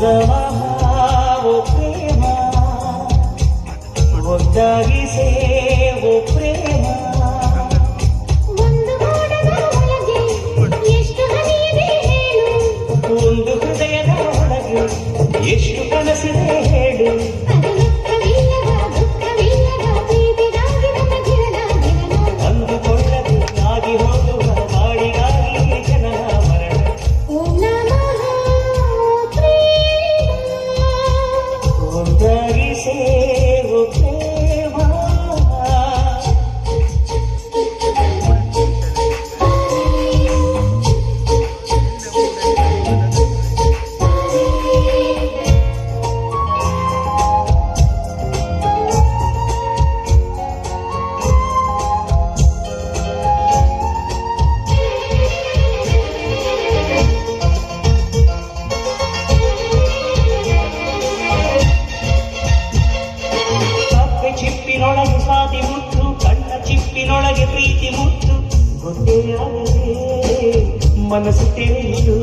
ಗಮೋ ಪ್ರೇಮ ಒಟ್ಟಾಗಿ ಸೇವೋ ಪ್ರೇಮ ಒಂದು ಹೃದಯದ ಒಳಗೆ ಎಷ್ಟು ಕನಸಿದೆ ಹೊಸೆಯಾಗಲೇ ಮನಸ್ಸು ತಿಳಿಯು